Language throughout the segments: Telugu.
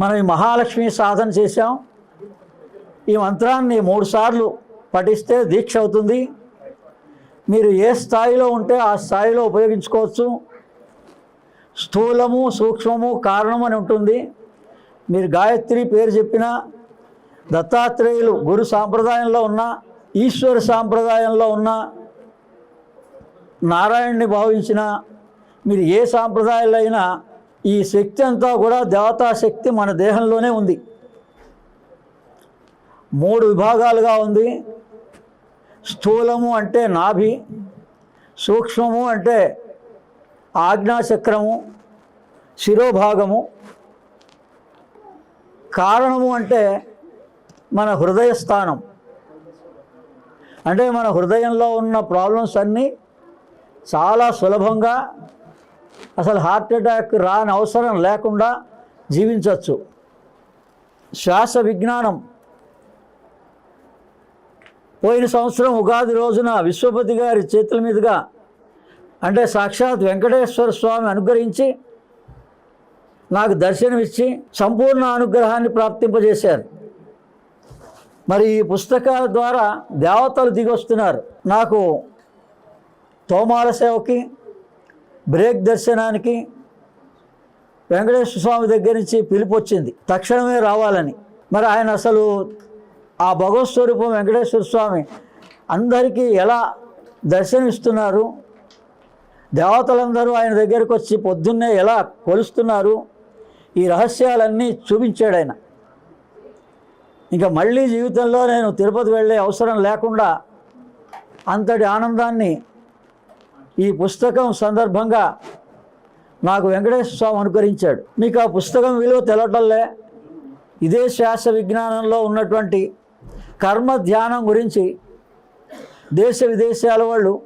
మనం ఈ మహాలక్ష్మి సాధన చేశాం. ఈ మంత్రాన్ని మూడుసార్లు పఠిస్తే దీక్ష అవుతుంది. మీరు ఏ స్థాయిలో ఉంటే ఆ స్థాయిలో ఉపయోగించుకోవచ్చు. స్థూలము సూక్ష్మము కారణం అని ఉంటుంది. మీరు గాయత్రి పేరు చెప్పిన దత్తాత్రేయులు గురు సాంప్రదాయంలో ఉన్న ఈశ్వర సాంప్రదాయంలో ఉన్న నారాయణ్ణి భావించిన మీరు ఏ సాంప్రదాయాలైనా ఈ శక్తి అంతా కూడా దేవతా శక్తి మన దేహంలోనే ఉంది. మూడు విభాగాలుగా ఉంది. స్థూలము అంటే నాభి సూక్ష్మము అంటే ఆజ్ఞాచక్రము శిరోభాగము. కారణము అంటే మన హృదయ స్థానం. అంటే మన హృదయంలో ఉన్న ప్రాబ్లమ్స్ అన్నీ చాలా సులభంగా అసలు హార్ట్ అటాక్ రాని అవసరం లేకుండా జీవించవచ్చు. శ్వాస విజ్ఞానం. పోయిన సంవత్సరం ఉగాది రోజున విశ్వపతి గారి చేతుల మీదుగా అంటే సాక్షాత్ వెంకటేశ్వర స్వామి అనుగ్రహించి నాకు దర్శనమిచ్చి సంపూర్ణ అనుగ్రహాన్ని ప్రాప్తింపజేశారు. మరి ఈ పుస్తకాల ద్వారా దేవతలు దిగొస్తున్నారు. నాకు తోమాల సేవకి బ్రేక్ దర్శనానికి వెంకటేశ్వర స్వామి దగ్గర నుంచి పిలుపు వచ్చింది. తక్షణమే రావాలని. మరి ఆయన అసలు ఆ భగవత్ స్వరూపం వెంకటేశ్వర స్వామి అందరికీ ఎలా దర్శనమిస్తున్నారు? దేవతలందరూ ఆయన దగ్గరకు వచ్చి పొద్దున్నే ఎలా కొలుస్తున్నారు? ఈ రహస్యాలన్నీ చూపించాడు ఆయన. ఇంకా మళ్ళీ జీవితంలో నేను తిరుపతి వెళ్ళే అవసరం లేకుండా అంతటి ఆనందాన్ని ఈ పుస్తకం సందర్భంగా నాకు వెంకటేశ్వర స్వామి అనుకరించాడు. మీకు ఆ పుస్తకం విలువ తెలవటంలే. ఇదే శ్వాస విజ్ఞానంలో ఉన్నటువంటి కర్మ ధ్యానం గురించి దేశ విదేశాల వాళ్ళు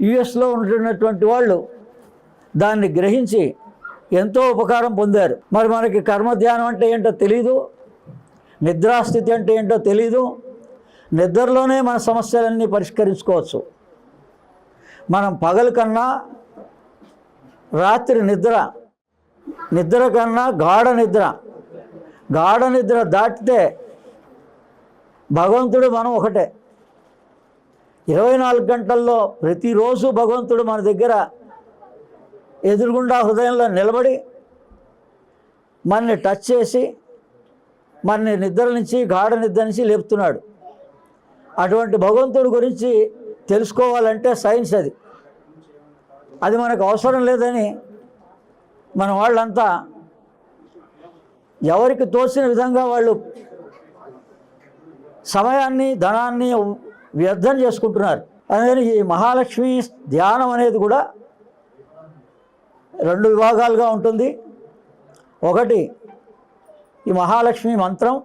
యుఎస్లో ఉంటున్నటువంటి వాళ్ళు దాన్ని గ్రహించి ఎంతో ఉపకారం పొందారు. మరి మనకి కర్మ ధ్యానం అంటే ఏంటో తెలీదు. నిద్రాస్థితి అంటే ఏంటో తెలీదు. నిద్రలోనే మన సమస్యలన్నీ పరిష్కరించుకోవచ్చు. మనం పగలు కన్నా రాత్రి నిద్ర నిద్ర కన్నా గాఢ నిద్ర. గాఢ నిద్ర దాటితే భగవంతుడు మనం ఒకటే. ఇరవై నాలుగు గంటల్లో ప్రతిరోజు భగవంతుడు మన దగ్గర ఎదురుగుండా హృదయంలో నిలబడి మనని టచ్ చేసి మనని నిద్ర నుంచి గాఢ నిద్ర నుంచి లేపుతున్నాడు. అటువంటి భగవంతుడి గురించి తెలుసుకోవాలంటే సైన్స్ అది. అది మనకు అవసరం లేదని మన వాళ్ళంతా ఎవరికి తోచిన విధంగా వాళ్ళు సమయాన్ని ధనాన్ని వ్యర్థం చేసుకుంటున్నారు. అందుకని ఈ మహాలక్ష్మి ధ్యానం అనేది కూడా రెండు విభాగాలుగా ఉంటుంది. ఒకటి ఈ మహాలక్ష్మి మంత్రం.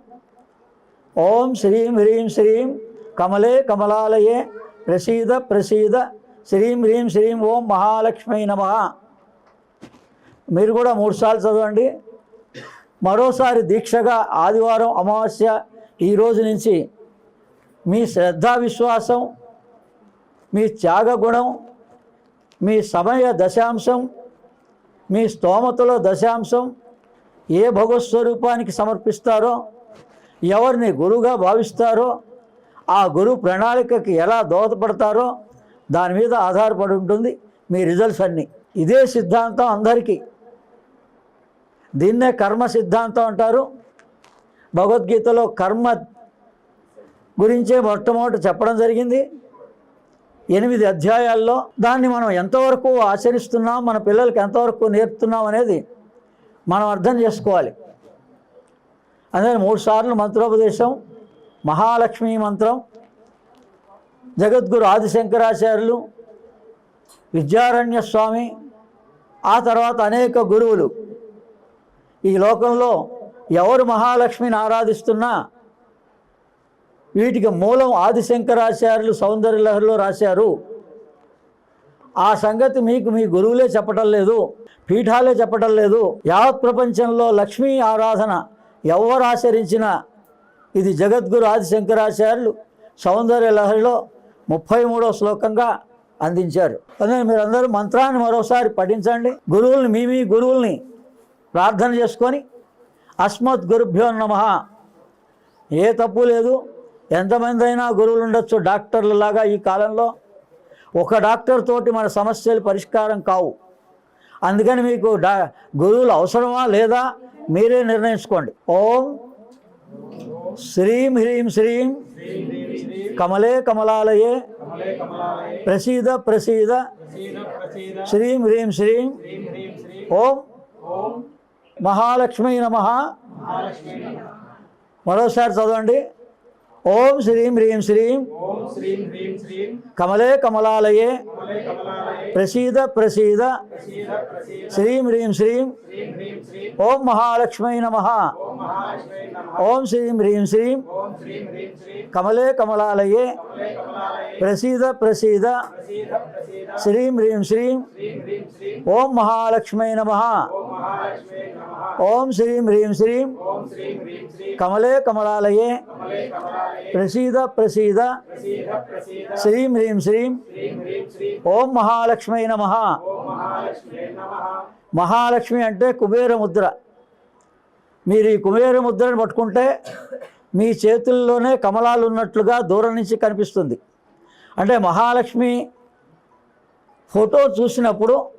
ఓం శ్రీం హ్రీం శ్రీం కమలే కమలాలయే ప్రసీద ప్రసీద. శ్రీం హ్రీం శ్రీం ఓం మహాలక్ష్మి నమ. మీరు కూడా మూడుసార్లు చదవండి. మరోసారి దీక్షగా ఆదివారం అమావాస్య ఈ రోజు నుంచి మీ శ్రద్ధా విశ్వాసం మీ త్యాగ గుణం మీ సమయ దశాంశం మీ స్తోమతలో దశాంశం ఏ భగవత్ స్వరూపానికి సమర్పిస్తారో ఎవరిని గురువుగా భావిస్తారో ఆ గురువు ప్రణాళికకి ఎలా దోహదపడతారో దాని మీద ఆధారపడి ఉంటుంది మీ రిజల్ట్స్ అన్నీ. ఇదే సిద్ధాంతం అందరికీ. దీన్నే కర్మ సిద్ధాంతం అంటారు. భగవద్గీతలో కర్మ గురించే మొట్టమొదటి చెప్పడం జరిగింది. ఎనిమిది అధ్యాయాల్లో దాన్ని మనం ఎంతవరకు ఆచరిస్తున్నాం మన పిల్లలకి ఎంతవరకు నేర్పుతున్నాం అనేది మనం అర్థం చేసుకోవాలి. అందుకని మూడు సార్లు మంత్రోపదేశం మహాలక్ష్మి మంత్రం జగద్గురు ఆదిశంకరాచార్యులు విద్యారణ్య స్వామి ఆ తర్వాత అనేక గురువులు. ఈ లోకంలో ఎవరు మహాలక్ష్మిని ఆరాధిస్తున్నా వీటికి మూలం ఆదిశంకరాచార్యులు సౌందర్యలహరిలో రాశారు. ఆ సంగతి మీకు మీ గురువులే చెప్పటం లేదు పీఠాలే చెప్పటం లేదు. యావత్ ప్రపంచంలో లక్ష్మీ ఆరాధన ఎవరు ఆచరించినా ఇది జగద్గురు ఆదిశంకరాచార్యులు సౌందర్య లహరిలో ముప్పై మూడో శ్లోకంగా అందించారు. అందుకని మీరందరూ మంత్రాన్ని మరోసారి పఠించండి. గురువుల్ని మీ మీ గురువుల్ని ప్రార్థన చేసుకొని అస్మత్ గురుభ్యో నమ. ఏ తప్పు లేదు. ఎంతమంది అయినా గురువులు ఉండొచ్చు డాక్టర్లలాగా ఈ కాలంలో. ఒక డాక్టర్ తోటి మన సమస్యలు పరిష్కారం కావు. అందుకని మీకు డా గురువులు అవసరమా లేదా మీరే నిర్ణయించుకోండి. ఓం శ్రీం హ్రీం శ్రీం కమలే కమలాలయే ప్రసీద ప్రసీద శ్రీం హ్రీం శ్రీం ఓం మహాలక్ష్మీ నమ. మరోసారి చదవండి. ఓం శ్రీం హ్రీం శ్రీం కమలే కమలాలయే కమలే కమలాలయ ప్రసీద ప్రసీద శ్రీం హ్రీం శ్రీం ఓం మహాలక్ష్మీ నమ ఓం శ్రీం హ్రీం శ్రీం కమలే కమలాలయే కమలే కమలాలయ ప్రసీద ప్రసీద శ్రీం హ్రీం శ్రీం ఓం మహాలక్ష్మీ నమ ఓం శ్రీం హ్రీం శ్రీం కమలే కమలాలయ ప్రసీద ప్రసీద. శ్రీం హ్రీం శ్రీం. ఓం మహాలక్ష్మీ నమ. మహాలక్ష్మి అంటే కుబేర ముద్ర. మీరు ఈ కుబేర ముద్రను పట్టుకుంటే మీ చేతుల్లోనే కమలాలు ఉన్నట్లుగా దూరం నుంచి కనిపిస్తుంది. అంటే మహాలక్ష్మి ఫోటో చూసినప్పుడు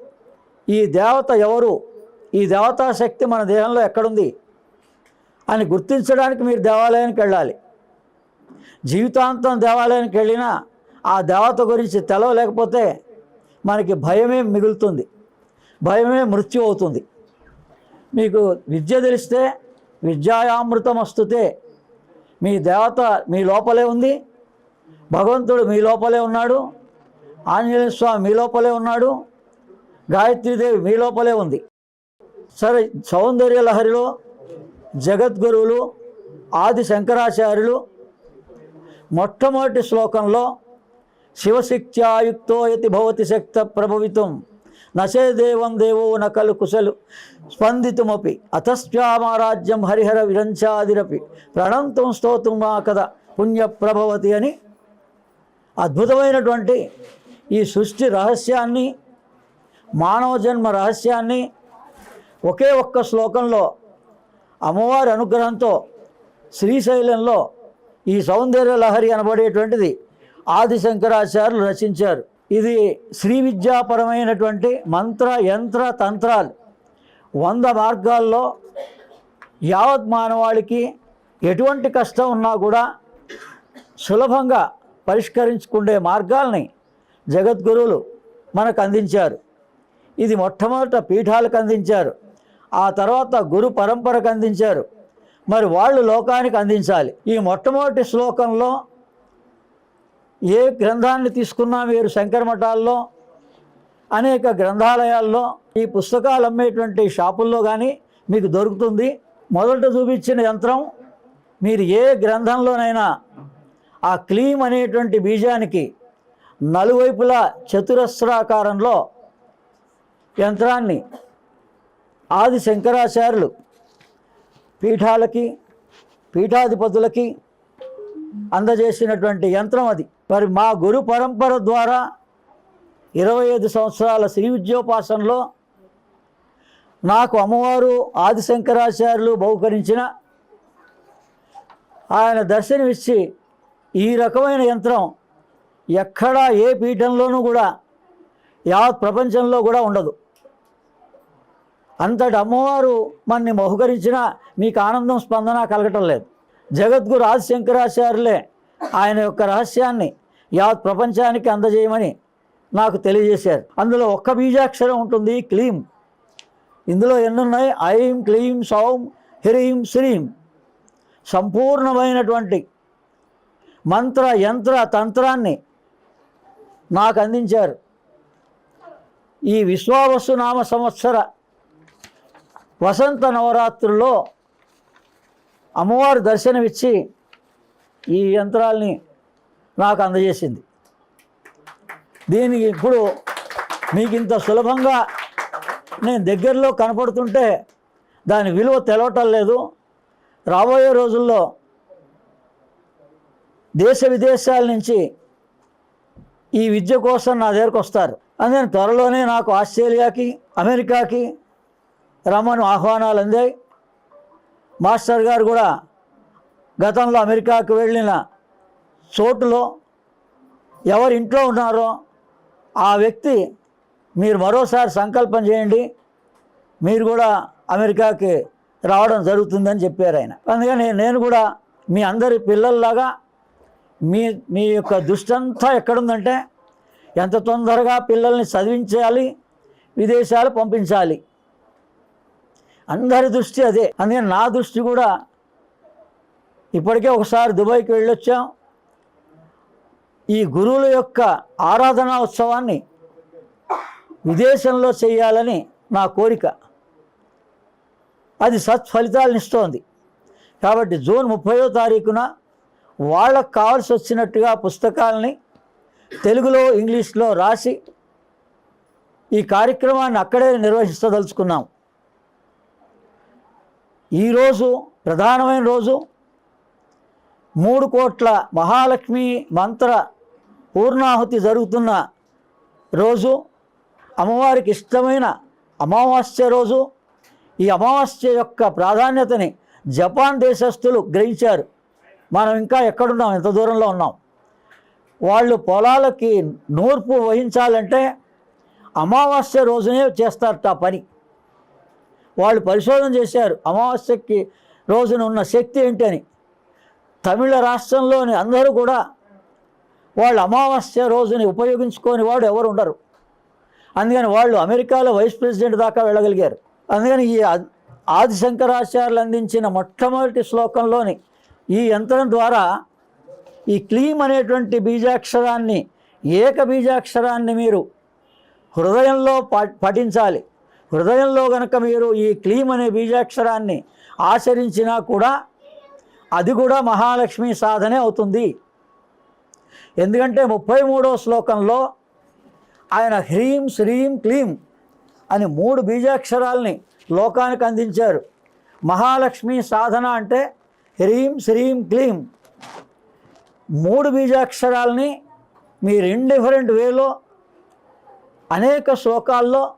ఈ దేవత ఎవరు? ఈ దేవతా శక్తి మన దేహంలో ఎక్కడుంది? అని గుర్తించడానికి మీరు దేవాలయానికి వెళ్ళాలి. జీవితాంతం దేవాలయానికి వెళ్ళినా ఆ దేవత గురించి తెలవలేకపోతే మనకి భయమే మిగులుతుంది. భయమే మృత్యు అవుతుంది. మీకు విద్య తెలిస్తే విద్యాయామృతం వస్తుతే మీ దేవత మీ లోపలే ఉంది. భగవంతుడు మీ లోపలే ఉన్నాడు. ఆంజనేయ స్వామి మీ లోపలే ఉన్నాడు. గాయత్రీదేవి మీ లోపలే ఉంది. సరే సౌందర్య లహరిలో జగద్గురువులు ఆది శంకరాచార్యులు మొట్టమొదటి శ్లోకంలో శివశిక్త్యాయుక్తో యతి భవతి శక్త ప్రభవితం. నశే దేవం దేవో నకలు కుశలు స్పందితుమపి. అతస్వామారాజ్యం హరిహర విరంచాదిరపి. ప్రణంతం స్తోతుం మా కథ పుణ్యప్రభవతి అని అద్భుతమైనటువంటి ఈ సృష్టి రహస్యాన్ని మానవ జన్మ రహస్యాన్ని ఒకే ఒక్క శ్లోకంలో అమ్మవారి అనుగ్రహంతో శ్రీశైలంలో ఈ సౌందర్య లహరి అనబడేటువంటిది. ఆది శంకరాచార్యులు రచించారు. ఇది శ్రీ విద్యాపరమైనటువంటి మంత్ర యంత్ర తంత్రాలు. వంద మార్గాల్లో యావత్ మానవాళికి ఎటువంటి కష్టం ఉన్నా కూడా సులభంగా పరిష్కరించుకునే మార్గాల్ని జగద్గురువులు మనకు అందించారు. ఇది మొట్టమొదట పీఠాలకు అందించారు. ఆ తర్వాత గురు పరంపరకు అందించారు. మరి వాళ్ళు లోకానికి అందించాలి. ఈ మొట్టమొదటి శ్లోకంలో ఏ గ్రంథాన్ని తీసుకున్నా? మీరు శంకర మఠాల్లో అనేక గ్రంథాలయాల్లో ఈ పుస్తకాలు అమ్మేటువంటి షాపుల్లో కానీ మీకు దొరుకుతుంది. మొదట చూపించిన యంత్రం మీరు ఏ గ్రంథంలోనైనా ఆ క్లీమ్ అనేటువంటి బీజానికి నలువైపులా చతురస్రాకారంలో యంత్రాన్ని ఆది శంకరాచార్యులు పీఠాలకి పీఠాధిపతులకి అందజేసినటువంటి యంత్రం అది. మరి మా గురు పరంపర ద్వారా ఇరవై ఐదు సంవత్సరాల శ్రీ విద్యోపాసనలో నాకు అమ్మవారు ఆదిశంకరాచార్యులు బహుకరించిన ఆయన దర్శనమిచ్చి ఈ రకమైన యంత్రం ఎక్కడా ఏ పీఠంలోనూ కూడా యావత్ ప్రపంచంలో కూడా ఉండదు. అంతటి అమ్మవారు మనని బహుకరించినా మీకు ఆనందం స్పందన కలగటం లేదు. జగద్గురు ఆది శంకరాచార్యులే ఆయన యొక్క రహస్యాన్ని యావత్ ప్రపంచానికి అందజేయమని నాకు తెలియజేశారు. అందులో ఒక్క బీజాక్షరం ఉంటుంది క్లీం. ఇందులో ఎన్నున్నాయి? ఐం క్లీం సౌం హ్రీం శ్రీం. సంపూర్ణమైనటువంటి మంత్ర యంత్ర తంత్రాన్ని నాకు అందించారు. ఈ విశ్వావసు నామ సంవత్సర వసంత నవరాత్రుల్లో అమ్మవారు దర్శనమిచ్చి ఈ యంత్రాల్ని నాకు అందజేసింది. దీనికి ఇప్పుడు మీకు ఇంత సులభంగా నేను దగ్గరలో కనపడుతుంటే దాని విలువ తెలవటం లేదు. రాబోయే రోజుల్లో దేశ విదేశాల నుంచి ఈ విద్య కోసం నా దగ్గరకు వస్తారు. అందుకని త్వరలోనే నాకు ఆస్ట్రేలియాకి అమెరికాకి రమ్మను ఆహ్వానాలు అందాయి. మాస్టర్ గారు కూడా గతంలో అమెరికాకు వెళ్ళిన చోటులో ఎవరి ఇంట్లో ఉన్నారో ఆ వ్యక్తి మీరు మరోసారి సంకల్పం చేయండి. మీరు కూడా అమెరికాకి రావడం జరుగుతుందని చెప్పారు ఆయన. అందుకని నేను కూడా మీ అందరి పిల్లల్లాగా మీ మీ యొక్క దుష్టంతా ఎక్కడుందంటే ఎంత తొందరగా పిల్లల్ని చదివించాలి విదేశాలు పంపించాలి. అందరి దృష్టి అదే. అందుకని నా దృష్టి కూడా ఇప్పటికే ఒకసారి దుబాయ్కి వెళ్ళొచ్చాం. ఈ గురువుల యొక్క ఆరాధనా ఉత్సవాన్ని విదేశంలో చేయాలని నా కోరిక. అది సత్ఫలితాలను ఇస్తోంది. కాబట్టి జూన్ ముప్పయో తారీఖున వాళ్ళకు కావాల్సి వచ్చినట్టుగా పుస్తకాలని తెలుగులో ఇంగ్లీష్లో రాసి ఈ కార్యక్రమాన్ని అక్కడే నిర్వహిస్తదలుచుకున్నాం ఈరోజు ప్రధానమైన రోజు మూడు కోట్ల మహాలక్ష్మి మంత్ర పూర్ణాహుతి జరుగుతున్న రోజు అమ్మవారికి ఇష్టమైన అమావాస్య రోజు. ఈ అమావాస్య యొక్క ప్రాధాన్యతని జపాన్ దేశస్థులు గ్రహించారు. మనం ఇంకా ఎక్కడున్నాం? ఎంత దూరంలో ఉన్నాం? వాళ్ళు పొలాలకి నూర్పు వహించాలంటే అమావాస్య రోజునే చేస్తారట పని. వాళ్ళు పరిశోధన చేశారు అమావాస్యకి రోజున ఉన్న శక్తి ఏంటి అని. తమిళ రాష్ట్రంలోని అందరూ కూడా వాళ్ళు అమావాస్య రోజుని ఉపయోగించుకొని వాడు ఎవరు ఉండరు. అందుకని వాళ్ళు అమెరికాలో వైస్ ప్రెసిడెంట్ దాకా వెళ్ళగలిగారు. అందుకని ఈ ఆది శంకరాచార్యులు అందించిన మొట్టమొదటి శ్లోకంలోని ఈ యంత్రం ద్వారా ఈ క్లీమ్ అనేటువంటి బీజాక్షరాన్ని ఏక బీజాక్షరాన్ని మీరు హృదయంలో పఠించాలి. హృదయంలో గనక మీరు ఈ క్లీమ్ అనే బీజాక్షరాన్ని ఆచరించినా కూడా అది కూడా మహాలక్ష్మి సాధనే అవుతుంది. ఎందుకంటే ముప్పై మూడో శ్లోకంలో ఆయన హ్రీం శ్రీం క్లీం అని మూడు బీజాక్షరాల్ని లోకానికి అందించారు. మహాలక్ష్మి సాధన అంటే హ్రీం శ్రీం క్లీం. మూడు బీజాక్షరాల్ని మీరు ఇండిఫరెంట్ వేలో అనేక శ్లోకాల్లో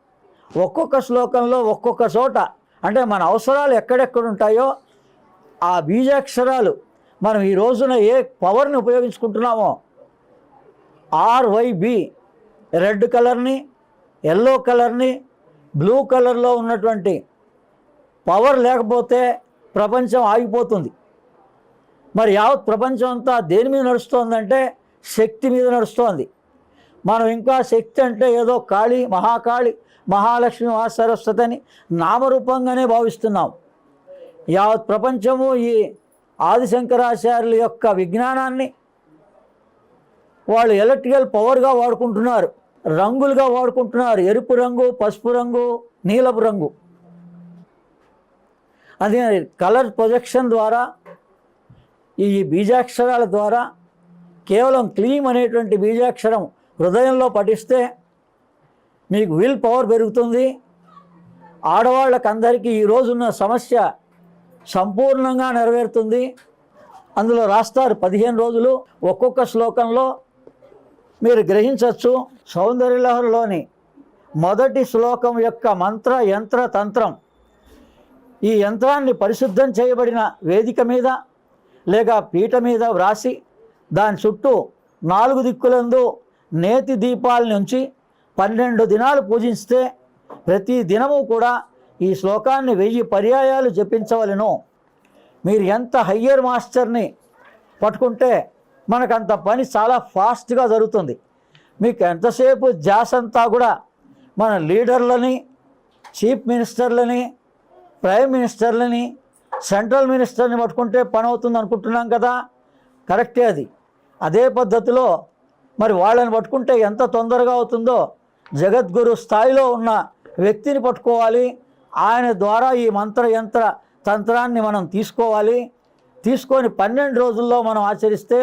ఒక్కొక్క శ్లోకంలో ఒక్కొక్క చోట అంటే మన అవసరాలు ఎక్కడెక్కడ ఉంటాయో ఆ బీజాక్షరాలు మనం ఈ రోజున ఏ పవర్ని ఉపయోగించుకుంటున్నామో ఆర్వైబి రెడ్ కలర్ని ఎల్లో కలర్ని బ్లూ కలర్లో ఉన్నటువంటి పవర్ లేకపోతే ప్రపంచం ఆగిపోతుంది. మరి యావత్ ప్రపంచం అంతా దేని మీద నడుస్తోందంటే శక్తి మీద నడుస్తోంది. మనం ఇంకా శక్తి అంటే ఏదో కాళీ మహాకాళి మహాలక్ష్మి మహాసరస్వతి అని నామరూపంగానే భావిస్తున్నాం. యావత్ ప్రపంచము ఈ ఆదిశంకరాచార్యుల యొక్క విజ్ఞానాన్ని వాళ్ళు ఎలక్ట్రికల్ పవర్గా వాడుకుంటున్నారు. రంగులుగా వాడుకుంటున్నారు. ఎరుపు రంగు పసుపు రంగు నీలపు రంగు. అది కలర్ ప్రొజెక్షన్ ద్వారా ఈ బీజాక్షరాల ద్వారా కేవలం క్లీమ్ అనేటువంటి బీజాక్షరం హృదయంలో పఠిస్తే మీకు విల్ పవర్ పెరుగుతుంది. ఆడవాళ్ళకి అందరికీ ఈరోజున్న సమస్య సంపూర్ణంగా నెరవేరుతుంది. అందులో రాస్తారు పదిహేను రోజులు ఒక్కొక్క శ్లోకంలో మీరు గ్రహించవచ్చు. సౌందర్యలహరిలోని మొదటి శ్లోకం యొక్క మంత్ర యంత్ర తంత్రం. ఈ యంత్రాన్ని పరిశుద్ధం చేయబడిన వేదిక మీద లేక పీట మీద వ్రాసి దాని చుట్టూ నాలుగు దిక్కులందు నేతి దీపాలని ఉంచి పన్నెండు దినాలు పూజిస్తే ప్రతి దినము కూడా ఈ శ్లోకాన్ని వెయ్యి పర్యాయాలు జపించవలను. మీరు ఎంత హయ్యర్ మాస్టర్ని పట్టుకుంటే మనకంత పని చాలా ఫాస్ట్గా జరుగుతుంది. మీకు ఎంతసేపు జాస్ అంతా కూడా మన లీడర్లని చీఫ్ మినిస్టర్లని ప్రైమ్ మినిస్టర్లని సెంట్రల్ మినిస్టర్ని పట్టుకుంటే పని అవుతుంది అనుకుంటున్నాం కదా? కరెక్టే అది. అదే పద్ధతిలో మరి వాళ్ళని పట్టుకుంటే ఎంత తొందరగా అవుతుందో జగద్గురు స్థాయిలో ఉన్న వ్యక్తిని పట్టుకోవాలి. ఆయన ద్వారా ఈ మంత్ర యంత్ర తంత్రాన్ని మనం తీసుకోవాలి. తీసుకొని పన్నెండు రోజుల్లో మనం ఆచరిస్తే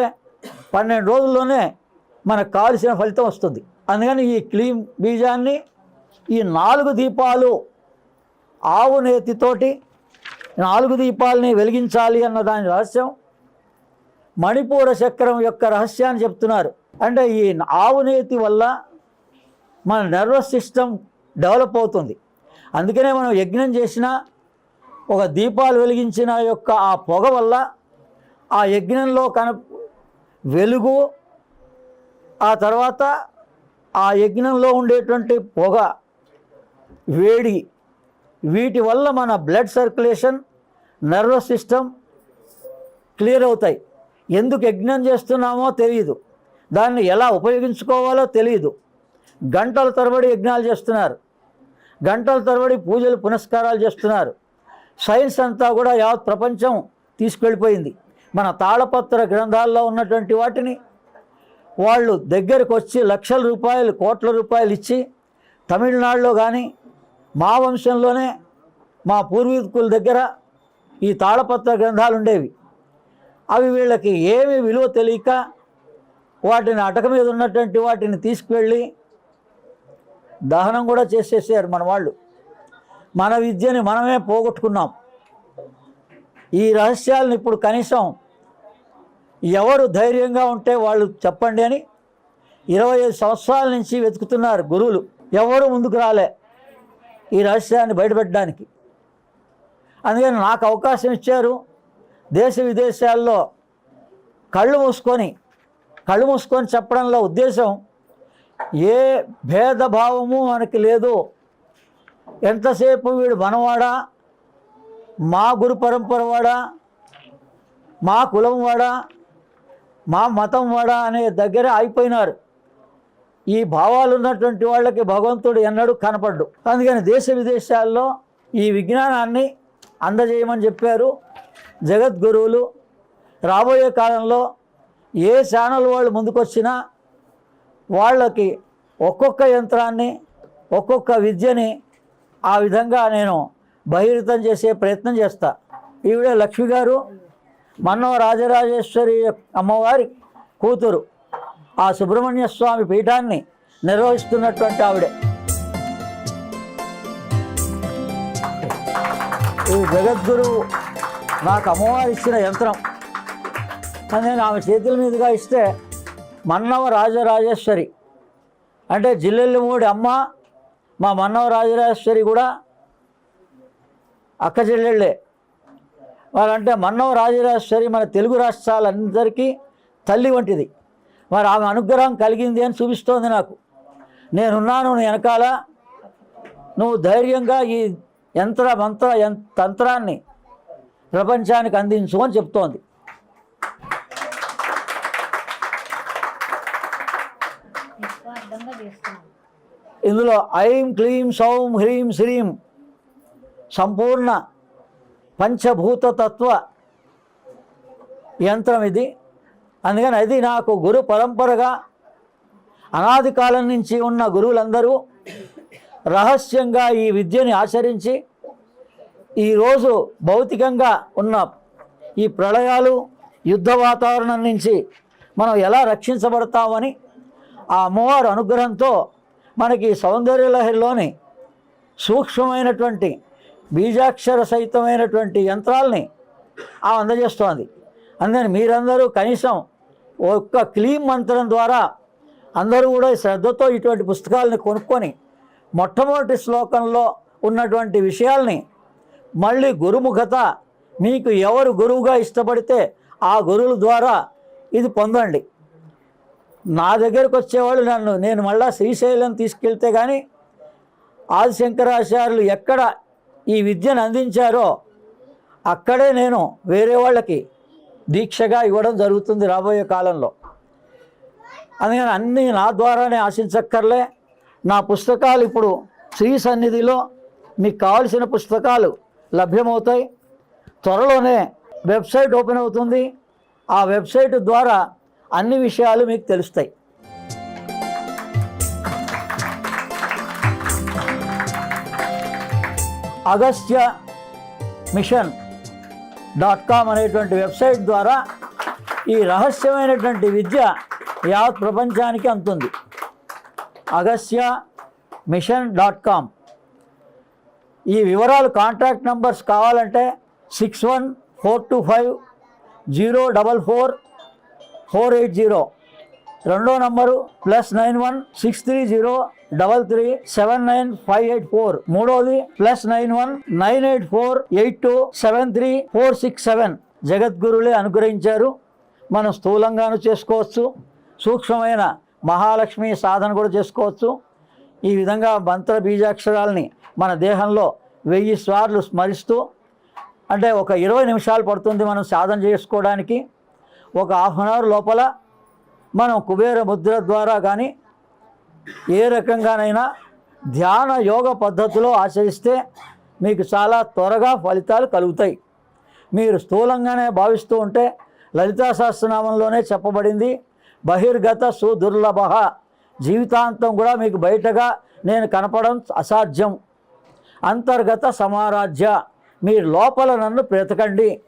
పన్నెండు రోజుల్లోనే మనకు కావలసిన ఫలితం వస్తుంది. అందుకని ఈ క్లీం బీజాన్ని ఈ నాలుగు దీపాలు ఆవు నేతితోటి నాలుగు దీపాలని వెలిగించాలి అన్న దాని రహస్యం. మణిపూర చక్రం యొక్క రహస్యాన్ని చెప్తున్నారు. అంటే ఈ ఆవు నేతి వల్ల మన నర్వస్ సిస్టమ్ డెవలప్ అవుతుంది. అందుకనే మనం యజ్ఞం చేసిన ఒక దీపాలు వెలిగించిన యొక్క ఆ పొగ వల్ల ఆ యజ్ఞంలో కన వెలుగు ఆ తర్వాత ఆ యజ్ఞంలో ఉండేటువంటి పొగ వేడి వీటి వల్ల మన blood circulation nervous system clear అవుతాయి. ఎందుకు యజ్ఞం చేస్తున్నామో తెలియదు దాన్ని ఎలా ఉపయోగించుకోవాలో తెలియదు గంటల తరబడి యజ్ఞాలు చేస్తున్నారు. గంటల తరబడి పూజలు పునస్కారాలు చేస్తున్నారు. సైన్స్ అంతా కూడా యావత్ ప్రపంచం తీసుకెళ్ళిపోయింది. మన తాళపత్ర గ్రంథాల్లో ఉన్నటువంటి వాటిని వాళ్ళు దగ్గరకు వచ్చి లక్షల రూపాయలు కోట్ల రూపాయలు ఇచ్చి తమిళనాడులో కానీ మా వంశంలోనే మా పూర్వీకుల దగ్గర ఈ తాళపత్ర గ్రంథాలు ఉండేవి. అవి వీళ్ళకి ఏమి విలువ తెలియక వాటిని అటక మీద ఉన్నటువంటి వాటిని తీసుకువెళ్ళి దహనం కూడా చేసేసారు మన వాళ్ళు. మన విద్యని మనమే పోగొట్టుకున్నాం. ఈ రహస్యాలను ఇప్పుడు కనీసం ఎవరు ధైర్యంగా ఉంటే వాళ్ళు చెప్పండి అని ఇరవై ఐదు సంవత్సరాల నుంచి వెతుకుతున్నారు గురువులు. ఎవరు ముందుకు రాలే ఈ రహస్యాన్ని బయటపెట్టడానికి. అందుకని నాకు అవకాశం ఇచ్చారు. దేశ విదేశాల్లో కళ్ళు మూసుకొని కళ్ళు మూసుకొని చెప్పడంలో ఉద్దేశం ఏ భేదభావము మనకి లేదు. ఎంతసేపు వీడు మనవాడా? మా గురు పరంపర వాడా? మా కులం వాడా? మా మతం వాడా అనే దగ్గర అయిపోయినారు. ఈ భావాలు ఉన్నటువంటి వాళ్ళకి భగవంతుడు ఎన్నడూ కనపడ్డు. అందుకని దేశ విదేశాల్లో ఈ విజ్ఞానాన్ని అందజేయమని చెప్పారు జగద్గురువులు. రాబోయే కాలంలో ఏ ఛానల్ వాళ్ళు ముందుకొచ్చినా వాళ్ళకి ఒక్కొక్క యంత్రాన్ని ఒక్కొక్క విద్యని ఆ విధంగా నేను బహిర్గతం చేసే ప్రయత్నం చేస్తా. ఈవిడే లక్ష్మి గారు మన్నో రాజరాజేశ్వరి అమ్మవారి కూతురు ఆ సుబ్రహ్మణ్య స్వామి పీఠాన్ని నిర్వహిస్తున్నటువంటి ఆవిడే. ఈ జగద్గురువు నాకు అమ్మవారు ఇచ్చిన యంత్రం నేను ఆమె చేతుల మీదుగా ఇస్తే మన్నవ రాజరాజేశ్వరి. అంటే జిల్లెల్లిమూడి అమ్మ మా మన్నవ రాజరాజేశ్వరి కూడా అక్క చెల్లెళ్ళే. వాళ్ళంటే మన్నవ రాజరాజేశ్వరి మన తెలుగు రాష్ట్రాలందరికీ తల్లి వంటిది. మరి ఆమె అనుగ్రహం కలిగింది అని చూపిస్తోంది నాకు. నేనున్నాను నీ వెనకాల. నువ్వు ధైర్యంగా ఈ యంత్ర మంత్ర తంత్రాన్ని ప్రపంచానికి అందించు అని చెప్తోంది నిస్వార్థంగా చేస్తున్నాం ఇందులో ఐం క్లీం సౌం హ్రీం శ్రీం సంపూర్ణ పంచభూత తత్వ యంత్రం ఇది. అందుకని అది నాకు గురు పరంపరగా అనాది కాలం నుంచి ఉన్న గురువులందరూ రహస్యంగా ఈ విద్యని ఆచరించి ఈరోజు భౌతికంగా ఉన్న ఈ ప్రళయాలు యుద్ధ వాతావరణం నుంచి మనం ఎలా రక్షించబడతామని ఆ అమ్మవారు అనుగ్రహంతో మనకి సౌందర్య లహరిలోని సూక్ష్మమైనటువంటి బీజాక్షర సహితమైనటువంటి యంత్రాలని ఆ అందజేస్తోంది. అందుకని మీరందరూ కనీసం ఒక్క క్లీమ్ మంత్రం ద్వారా అందరూ కూడా శ్రద్ధతో ఇటువంటి పుస్తకాలని కొనుక్కొని మొట్టమొదటి శ్లోకంలో ఉన్నటువంటి విషయాల్ని మళ్ళీ గురుముఖత మీకు ఎవరు గురువుగా ఇష్టపడితే ఆ గురువుల ద్వారా ఇది పొందండి. నా దగ్గరకు వచ్చేవాళ్ళు నన్ను. నేను మళ్ళా శ్రీశైలం తీసుకెళ్తే కానీ ఆదిశంకరాచార్యులు ఎక్కడ ఈ విద్యను అందించారో అక్కడే నేను వేరే వాళ్ళకి దీక్షగా ఇవ్వడం జరుగుతుంది రాబోయే కాలంలో. అందుకని అన్నీ నా ద్వారానే ఆశించక్కర్లే. నా పుస్తకాలు ఇప్పుడు శ్రీ సన్నిధిలో మీకు కావలసిన పుస్తకాలు లభ్యమవుతాయి. త్వరలోనే వెబ్సైట్ ఓపెన్ అవుతుంది. ఆ వెబ్సైట్ ద్వారా అన్ని విషయాలు మీకు తెలుస్తాయి. అగస్త్య మిషన్ డాట్ కామ్ అనేటువంటి వెబ్సైట్ ద్వారా ఈ రహస్యమైనటువంటి విద్య యావత్ ప్రపంచానికి అందుతుంది. Agastya mission dot com. ఈ వివరాలు కాంటాక్ట్ నంబర్స్ కావాలంటే six one four two five zero double four four eight zero. రెండో number plus nine one six three zero double three seven nine five eight four. మూడోది plus nine one nine eight four eight two seven three four six seven. జగద్గురులే అనుగ్రహించారు. మనం స్థూలంగాను చేసుకోవచ్చు. సూక్ష్మమైన మహాలక్ష్మి సాధన కూడా చేసుకోవచ్చు. ఈ విధంగా మంత్ర బీజాక్షరాలని మన దేహంలో వెయ్యి సార్లు స్మరిస్తూ అంటే ఒక ఇరవై నిమిషాలు పడుతుంది మనం సాధన చేసుకోవడానికి. ఒక హాఫ్ అన్ అవర్ లోపల మనం కుబేర ముద్ర ద్వారా కానీ ఏ రకంగానైనా ధ్యాన యోగ పద్ధతిలో ఆచరిస్తే మీకు చాలా త్వరగా ఫలితాలు కలుగుతాయి. మీరు స్థూలంగానే భావిస్తూ ఉంటే లలితా సహస్రనామంలోనే చెప్పబడింది బహిర్గత సుదుర్లభ. జీవితాంతం కూడా మీకు బయటగా నేను కనపడం అసాధ్యం. అంతర్గత సమారాధ్య. మీరు లోపల నన్ను బ్రతకండి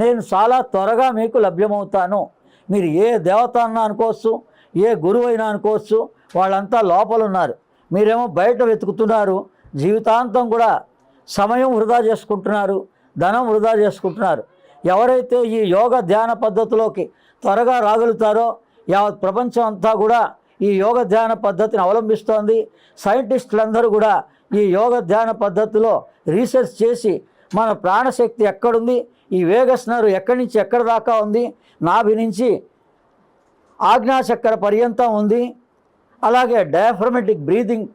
నేను చాలా త్వరగా మీకు లభ్యమవుతాను. మీరు ఏ దేవత అన్నా అనుకోవచ్చు ఏ గురువు అయినా అనుకోవచ్చు వాళ్ళంతా లోపల ఉన్నారు మీరేమో బయట వెతుకుతున్నారు జీవితాంతం కూడా సమయం వృధా చేసుకుంటున్నారు ధనం వృధా చేసుకుంటున్నారు. ఎవరైతే ఈ యోగ ధ్యాన పద్ధతిలోకి త్వరగా రాగలుగుతారో యావత్ ప్రపంచం అంతా కూడా ఈ యోగ ధ్యాన పద్ధతిని అవలంబిస్తోంది. సైంటిస్టులందరూ కూడా ఈ యోగ ధ్యాన పద్ధతిలో రీసెర్చ్ చేసి మన ప్రాణశక్తి ఎక్కడుంది ఈ వేగస్నరు ఎక్కడి నుంచి ఎక్కడి దాకా ఉంది? నాభి నుంచి ఆజ్ఞాచక్ర పర్యంతం ఉంది. అలాగే డయాఫ్రమెటిక్ బ్రీదింగ్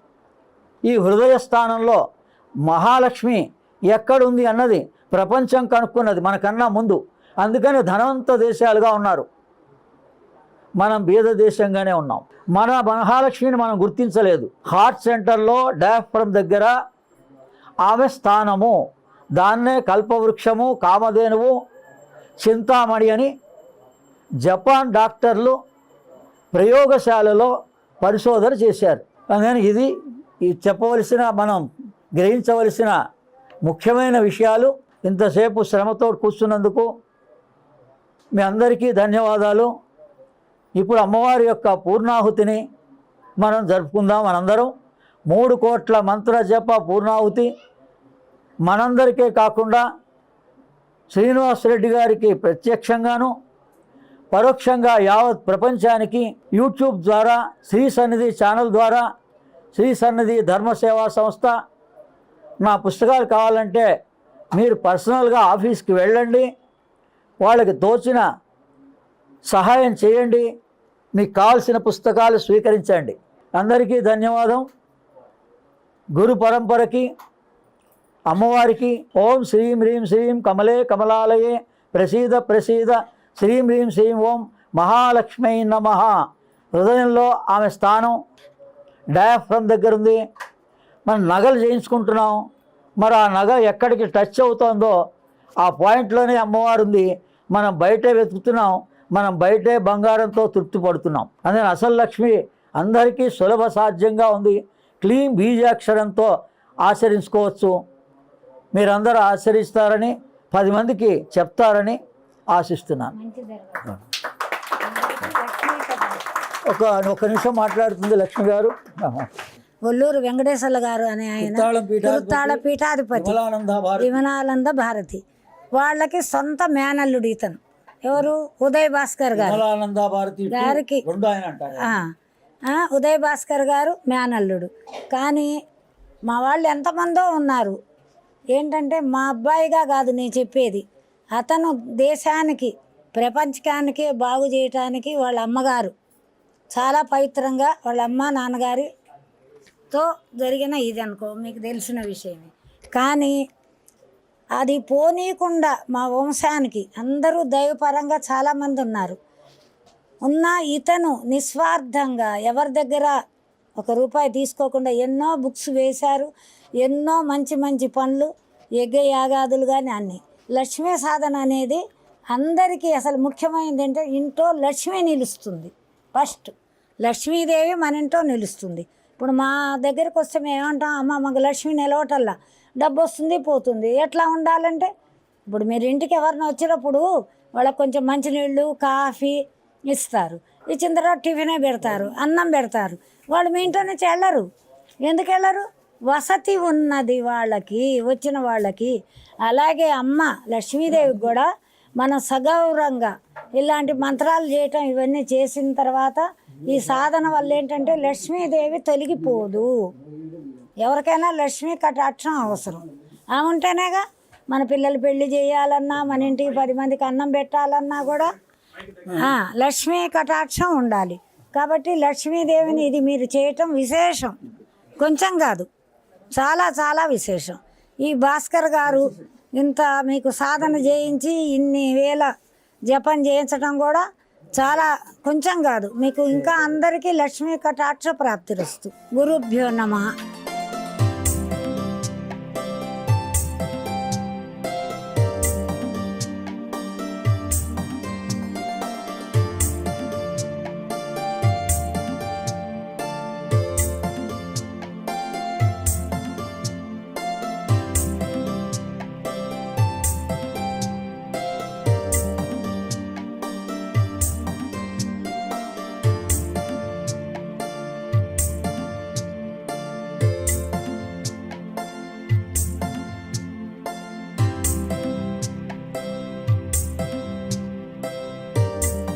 ఈ హృదయ స్థానంలో మహాలక్ష్మి ఎక్కడుంది అన్నది ప్రపంచం కనుక్కున్నది మనకన్నా ముందు. అందుకని ధనవంత దేశాలుగా ఉన్నారు. మనం బీద దేశంగానే ఉన్నాం. మన మహాలక్ష్మిని మనం గుర్తించలేదు. హార్ట్ సెంటర్లో డయాఫ్రమ్ దగ్గర ఆమె స్థానము. దాన్నే కల్పవృక్షము కామధేనువు చింతామణి అని జపాన్ డాక్టర్లు ప్రయోగశాలలో పరిశోధన చేశారు. అందుకని ఇది ఈ చెప్పవలసిన మనం గ్రహించవలసిన ముఖ్యమైన విషయాలు. ఇంతసేపు శ్రమతో కూర్చున్నందుకు మీ అందరికీ ధన్యవాదాలు. ఇప్పుడు అమ్మవారి యొక్క పూర్ణాహుతిని మనం జరుపుకుందాం మనందరం. మూడు కోట్ల మంత్ర జప పూర్ణాహుతి. మనందరికే కాకుండా శ్రీనివాసరెడ్డి గారికి ప్రత్యక్షంగాను పరోక్షంగా యావత్ ప్రపంచానికి యూట్యూబ్ ద్వారా శ్రీ సన్నిధి ఛానల్ ద్వారా శ్రీ సన్నిధి ధర్మసేవా సంస్థ నా పుస్తకాలు కావాలంటే మీరు పర్సనల్గా ఆఫీస్కి వెళ్ళండి వాళ్ళకి తోచిన సహాయం చేయండి మీకు కావాల్సిన పుస్తకాలు స్వీకరించండి. అందరికీ ధన్యవాదం. గురు పరంపరకి అమ్మవారికి ఓం శ్రీం హ్రీం శ్రీం కమలే కమలాలయే ప్రసీద ప్రసీద. శ్రీం హ్రీం శ్రీం ఓం మహాలక్ష్మీ నమ. హృదయంలో ఆమె స్థానం డయాఫ్రమ్ దగ్గర ఉంది మనం నగలు చేయించుకుంటున్నాం. మరి ఆ నగ ఎక్కడికి టచ్ అవుతుందో ఆ పాయింట్లోనే అమ్మవారు ఉంది మనం బయటే వెతుకుతున్నాం. మనం బయటే బంగారంతో తృప్తి పడుతున్నాం. అందుకని అసలు లక్ష్మి అందరికీ సులభ సాధ్యంగా ఉంది. క్లీన్ బీజాక్షరంతో ఆచరించుకోవచ్చు. మీరందరూ ఆచరిస్తారని పది మందికి చెప్తారని ఆశిస్తున్నాను. ఒక ఒక నిమిషం మాట్లాడుతుంది లక్ష్మి గారు. ఒల్లూరు వెంకటేశ్వర్ల గారు అనే ఆయన ఉత్తాళం పీఠాధిపతి, విమలానంద భారతి. వాళ్ళకి సొంత మేనల్లుడు ఇతను. ఎవరు? ఉదయ్ భాస్కర్ గారు. గారికి ఉదయ్ భాస్కర్ గారు మేనల్లుడు. కానీ మా వాళ్ళు ఎంతమందో ఉన్నారు. ఏంటంటే మా అబ్బాయిగా కాదు నేను చెప్పేది. అతను దేశానికి ప్రపంచకానికి బాగు చేయటానికి వాళ్ళ అమ్మగారు. చాలా పవిత్రంగా వాళ్ళ అమ్మ నాన్నగారితో జరిగిన ఇది అనుకో మీకు తెలిసిన విషయమే. కానీ అది పోనీయకుండా మా వంశానికి అందరూ దైవపరంగా చాలామంది ఉన్నారు. ఉన్న ఇతను నిస్వార్థంగా ఎవరి దగ్గర ఒక రూపాయి తీసుకోకుండా ఎన్నో బుక్స్ వేశారు ఎన్నో మంచి మంచి పనులు యజ్ఞ యాగాదులు కానీ అన్నీ. లక్ష్మీ సాధన అనేది అందరికీ అసలు ముఖ్యమైనది అంటే ఇంట్లో లక్ష్మి నిలుస్తుంది. ఫస్ట్ లక్ష్మీదేవి మన ఇంట్లో నిలుస్తుంది. ఇప్పుడు మా దగ్గరికి వస్తే మేము ఏమంటాం అమ్మ మాకు లక్ష్మి నిలవటల్లా డబ్బు వస్తుంది పోతుంది. ఎట్లా ఉండాలంటే ఇప్పుడు మీరు ఇంటికి ఎవరిని వచ్చినప్పుడు వాళ్ళకి కొంచెం మంచినీళ్ళు కాఫీ ఇస్తారు. ఇచ్చిన తర్వాత టిఫినే పెడతారు అన్నం పెడతారు. వాళ్ళు మీ ఇంట్లో నుంచి వెళ్ళరు. ఎందుకు వెళ్ళరు? వసతి ఉన్నది వాళ్ళకి వచ్చిన వాళ్ళకి. అలాగే అమ్మ లక్ష్మీదేవికి కూడా మనం సగౌరవంగా ఇలాంటి మంత్రాలు చేయటం ఇవన్నీ చేసిన తర్వాత ఈ సాధన వల్ల ఏంటంటే లక్ష్మీదేవి తొలగిపోదు. ఎవరికైనా లక్ష్మీ కటాక్షం అవసరం. ఆమె ఉంటేనేగా మన పిల్లలు పెళ్ళి చేయాలన్నా మన ఇంటికి పది మందికి అన్నం పెట్టాలన్నా కూడా లక్ష్మీ కటాక్షం ఉండాలి. కాబట్టి లక్ష్మీదేవిని ఇది మీరు చేయటం విశేషం. కొంచెం కాదు. చాలా చాలా విశేషం. ఈ భాస్కర్ గారు ఇంత మీకు సాధన చేయించి ఇన్ని వేల జపం చేయించడం కూడా చాలా కొంచెం కాదు. మీకు ఇంకా అందరికీ లక్ష్మీ కటాక్ష ప్రాప్తిరస్తు గురుభ్యో నమ.